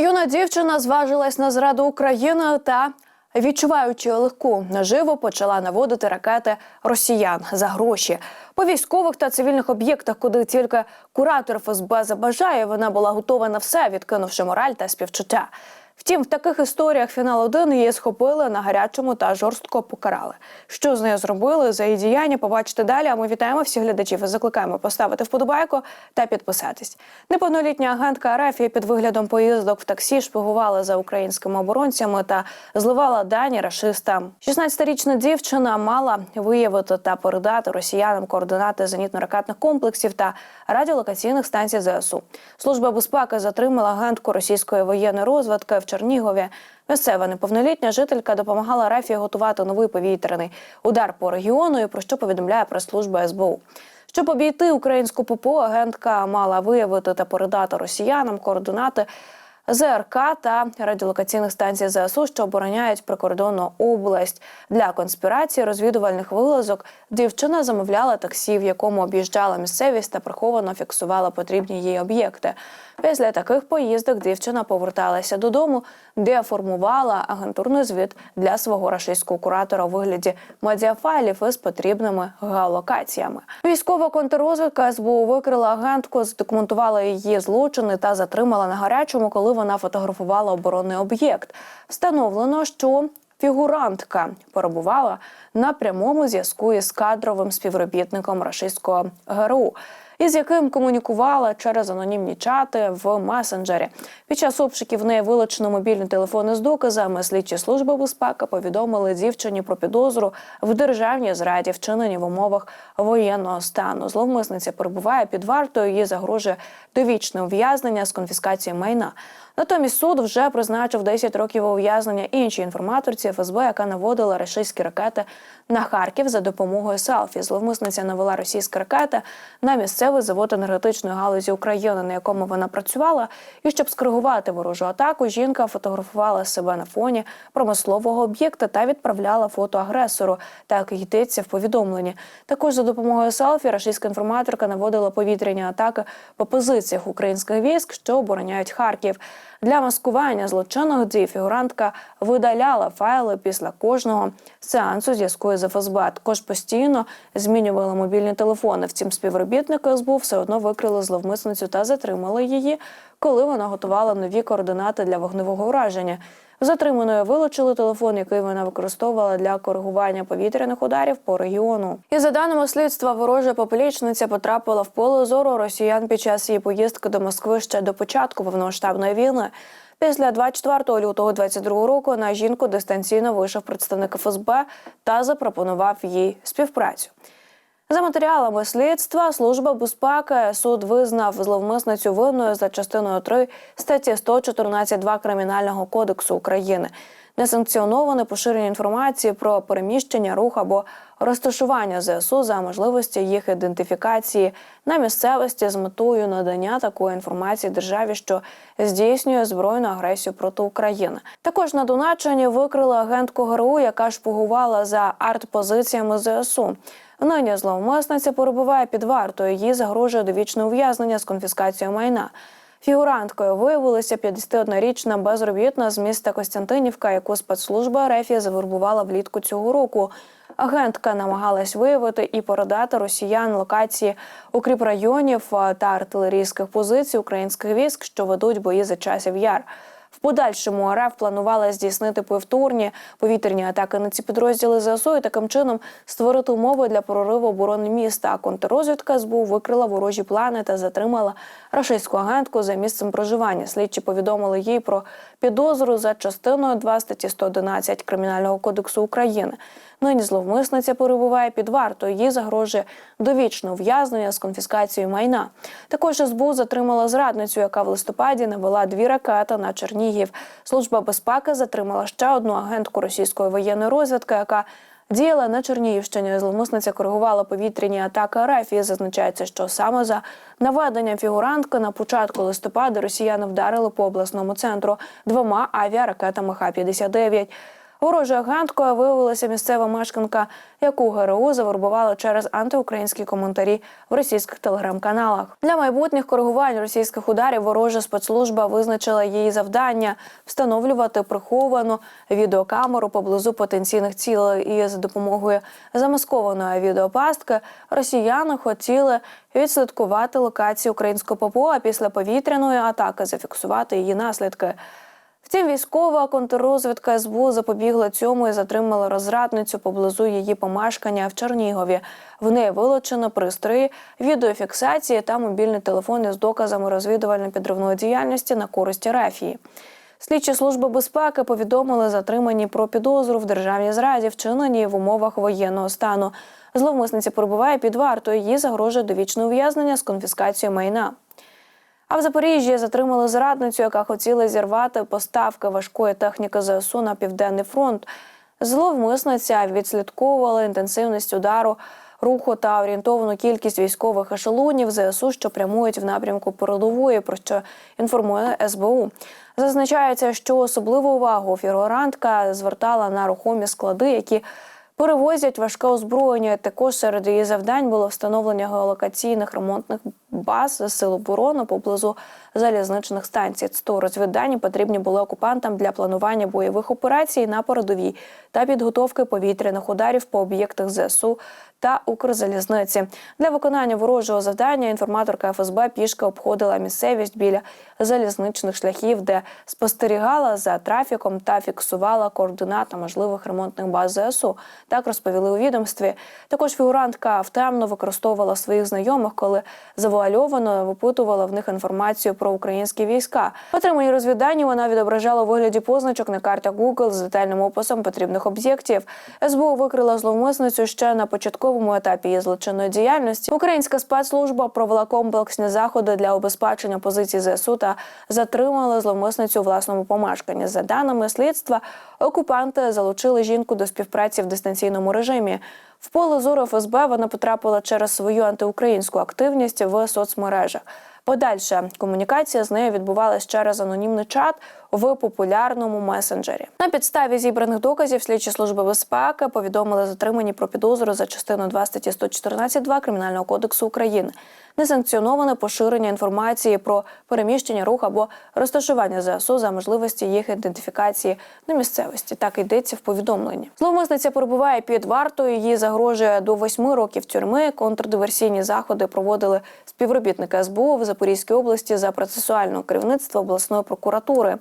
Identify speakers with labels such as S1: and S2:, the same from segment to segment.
S1: Юна дівчина зважилась на зраду України та. Відчуваючи легку наживу, почала наводити ракети росіян за гроші по військових та цивільних об'єктах, куди тільки куратор ФСБ забажає, вона була готова на все, відкинувши мораль та співчуття. Втім, в таких історіях фінал 1 її схопили на гарячому та жорстко покарали. Що з нею зробили за її діяння? Побачите далі. А ми вітаємо всіх глядачів і закликаємо поставити вподобайку та підписатись. Неповнолітня агентка Арафії під виглядом поїздок в таксі шпигувала за українськими оборонцями та зливала дані рашистам. 16-річна дівчина мала виявити та передати росіянам координати зенітно-ракетних комплексів та радіолокаційних станцій ЗСУ. Служба безпеки затримала агентку російської воєнної розвідки в Чернігові. Місцева неповнолітня жителька допомагала Рафії готувати новий повітряний удар по регіону. і Про що повідомляє прес-служба СБУ. Щоб обійти українську ППО, агентка мала виявити та передати росіянам координати ЗРК та радіолокаційних станцій ЗСУ, що обороняють прикордонну область для конспірації розвідувальних вилазок. Дівчина замовляла таксі, в якому об'їжджала місцевість та приховано фіксувала потрібні їй об'єкти. Після таких поїздок дівчина поверталася додому, де формувала агентурний звіт для свого рашистського куратора у вигляді медіафайлів із потрібними геолокаціями. Військова контррозвідка СБУ викрила агентку, задокументувала її злочини та затримала на гарячому, коли вона фотографувала оборонний об'єкт. Встановлено, що Фігурантка перебувала на прямому зв'язку із кадровим співробітником рашистського ГРУ, із яким комунікувала через анонімні чати в месенджері. Під час обшуків неї вилучено мобільні телефони з доказами. Слідчі служби безпеки повідомили дівчині про підозру в державній зраді, вчинені в умовах воєнного стану. Зловмисниця перебуває під вартою. Їй загрожує довічне ув'язнення з конфіскацією майна. Натомість суд вже призначив 10 років ув'язнення іншій інформаторці ФСБ, яка наводила рашистські ракети на Харків за допомогою селфі. Зловмисниця навела російські ракети на місцевий завод енергетичної галузі України, на якому вона працювала. І щоб скоригувати ворожу атаку, жінка фотографувала себе на фоні промислового об'єкта та відправляла фото агресору. Так йдеться в повідомленні. Також за допомогою селфі рашистська інформаторка наводила повітряні атаки по позиціях українських військ, що обороняють Харків. Для маскування злочинних дій фігурантка видаляла файли після кожного сеансу зв'язку з ФСБ. а Також постійно змінювала мобільні телефони. Втім, співробітники СБУ все одно викрили зловмисницю та затримали її, коли вона готувала нові координати для вогневого ураження. Затриманою вилучили телефон, який вона використовувала для коригування повітряних ударів по регіону. І за даними слідства, ворожа поплічниця потрапила в поле зору росіян під час її поїздки до Москви ще до початку повномасштабної війни. Після 24 лютого 22 року на жінку дистанційно вийшов представник ФСБ та запропонував їй співпрацю. За матеріалами слідства служба безпеки суд визнав зловмисницю винною за частиною 3 статті 114.2 кримінального кодексу України. Несанкціоноване поширення інформації про переміщення, рух або розташування ЗСУ за можливості їх ідентифікації на місцевості з метою надання такої інформації державі, що здійснює збройну агресію проти України. Також на Донеччині викрили агентку ГРУ, яка шпигувала за артпозиціями ЗСУ. Нині зловмисниця перебуває під вартою. Їй загрожує довічне ув'язнення з конфіскацією майна. Фігуранткою виявилася 51-річна безробітна з міста Костянтинівка, яку спецслужба РФ завербувала влітку цього року. Агентка намагалась виявити і передати росіян локації укріпрайонів та артилерійських позицій українських військ, що ведуть бої за часів яр. В подальшому РФ планувала здійснити повторні повітряні атаки на ці підрозділи ЗСУ і таким чином створити умови для прориву оборони міста. А контррозвідка СБУ викрила ворожі плани та затримала рашистську агентку за місцем проживання. Слідчі повідомили їй про підозру за частиною 2 статті 111 кримінального кодексу України. Нині зловмисниця перебуває під вартою. Їй загрожує довічне ув'язнення з конфіскацією майна. Також СБУ затримала зрадницю, яка в листопаді навела дві ракети на Чернігів. Служба безпеки затримала ще одну агентку російської воєнної розвідки, яка Діяла на Чернігівщині. Зломисниця коригувала повітряні атаки РФ і зазначається, що саме за наведенням фігурантки на початку листопада росіяни вдарили по обласному центру двома авіаракетами Х-59. Ворожою аганткою виявилася місцева мешканка, яку ГРУ завербували через антиукраїнські коментарі в російських телеграм-каналах. Для майбутніх коригувань російських ударів ворожа спецслужба визначила її завдання встановлювати приховану відеокамеру поблизу потенційних цілей. І за допомогою замаскованої відеопастки росіяни хотіли відслідкувати локацію українського ППО, після повітряної атаки зафіксувати її наслідки. Втім, військова контррозвідка СБУ запобігла цьому і затримала розрадницю поблизу її помешкання в Чернігові. В неї вилучено пристрої відеофіксації та мобільний телефон із доказами розвідувально-підривної діяльності на користь Рафії. Слідчі служби безпеки повідомили затримані про підозру в державній зраді, вчиненій в умовах воєнного стану. Зловмисниця перебуває під вартою. Їй загрожує довічне ув'язнення з конфіскацією майна. А в Запоріжжі затримали зрадницю, яка хотіла зірвати поставки важкої техніки ЗСУ на південний фронт. Зловмисниця відслідковувала інтенсивність удару, руху та орієнтовану кількість військових ешелонів ЗСУ, що прямують в напрямку передової, про що інформує СБУ. Зазначається, що особливу увагу фігурантка звертала на рухомі склади, які перевозять важке озброєння. Також серед її завдань було встановлення геолокаційних ремонтних баз сил оборони поблизу залізничних станцій. Сто розвіддані потрібні були окупантам для планування бойових операцій на передовій та підготовки повітряних ударів по об'єктах ЗСУ та Укрзалізниці. Для виконання ворожого завдання інформаторка ФСБ пішки обходила місцевість біля залізничних шляхів, де спостерігала за трафіком та фіксувала координати можливих ремонтних баз ЗСУ. Так розповіли у відомстві. Також фігурантка втемно використовувала своїх знайомих, коли завуальовано випитувала в них інформацію про українські війська. Отримані розвіддані вона відображала у вигляді позначок на картах Google з детальним описом потрібних об'єктів. СБУ викрила зловмисницю ще на початковому етапі її злочинної діяльності. Українська спецслужба провела комплексні заходи для обезпечення позицій ЗСУ та затримала зловмисницю у власному помешканні. За даними слідства, окупанти залучили жінку до співпраці в дистанційному режимі. В поле зору ФСБ вона потрапила через свою антиукраїнську активність в соцмережах. Подальша комунікація з нею відбувалась через анонімний чат в популярному месенджері. На підставі зібраних доказів слідчі служби безпеки повідомили затримані про підозру за частиною 2 статті 114.2 Кримінального кодексу України. Несанкціоноване поширення інформації про переміщення рух або розташування ЗСУ за можливості їх ідентифікації на місцевості. Так йдеться в повідомленні. Зловмисниця перебуває під вартою. Їй загрожує до восьми років тюрми. Контрдиверсійні заходи проводили співробітники СБУ в Запорізькій області за процесуального керівництва обласної прокуратури.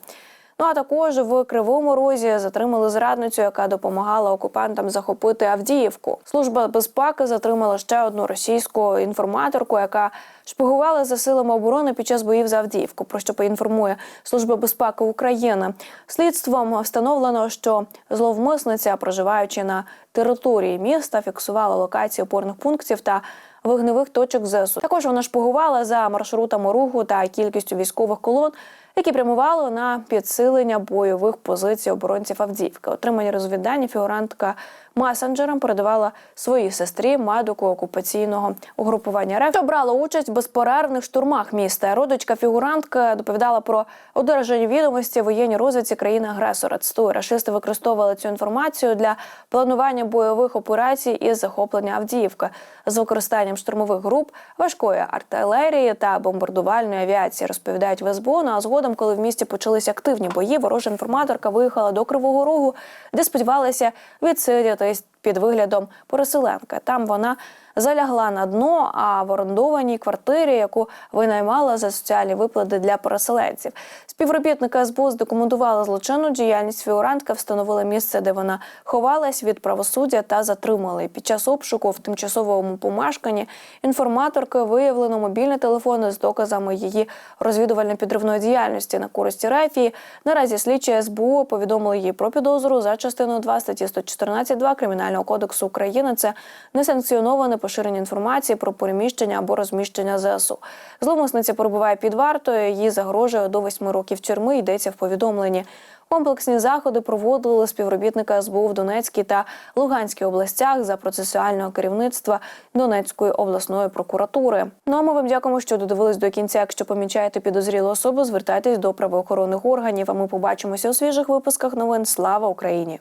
S1: Ну а також в Кривому Розі затримали зрадницю, яка допомагала окупантам захопити Авдіївку. Служба безпеки затримала ще одну російську інформаторку, яка шпигувала за силами оборони під час боїв за Авдіївку. Про що поінформує Служба безпеки України. Слідством встановлено, що зловмисниця, проживаючи на території міста, фіксувала локації опорних пунктів та вогневих точок ЗСУ. Також вона шпигувала за маршрутами руху та кількістю військових колон, які прямували на підсилення бойових позицій оборонців Авдіївки. Отримані розвіддані фігурантка месенджерам передавала своїй сестрі медику окупаційного угрупування РФ, що брала участь в безперервних штурмах міста. Родичка фігурантка доповідала про одержані відомості воєнній розвідці країни-агресора. Цитую, рашисти використовували цю інформацію для планування бойових операцій із захоплення Авдіївки з використанням штурмових груп, важкої артилерії та бомбардувальної авіації. Розповідають в СБУ. Ну, а згодом, коли в місті почалися активні бої, ворожа інформаторка виїхала до Кривого Рогу, де сподівалася відсидіти під виглядом переселенки. Там вона залягла на дно, а в орендованій квартирі, яку винаймала за соціальні виплати для переселенців. Співробітники СБУ здокументували злочинну діяльність фігурантка, встановили місце, де вона ховалась від правосуддя та затримали. Під час обшуку в тимчасовому помешканні інформаторки виявлено мобільний телефон з доказами її розвідувально-підривної діяльності на користь Рефії. Наразі слідчі СБУ повідомили їй про підозру за частиною 2 статті 114.2 Кримінального кодексу України. Це несанкціоноване поширення інформації про переміщення або розміщення ЗСУ. Зловмисниця перебуває під вартою. Їй загрожує до 8 років тюрми. Йдеться в повідомленні. Комплексні заходи проводили співробітника СБУ в Донецькій та Луганській областях за процесуального керівництва Донецької обласної прокуратури. Ну а ми вам дякуємо, що додивились до кінця. Якщо помічаєте підозрілу особу, звертайтесь до правоохоронних органів. А ми побачимося у свіжих випусках новин. Слава Україні!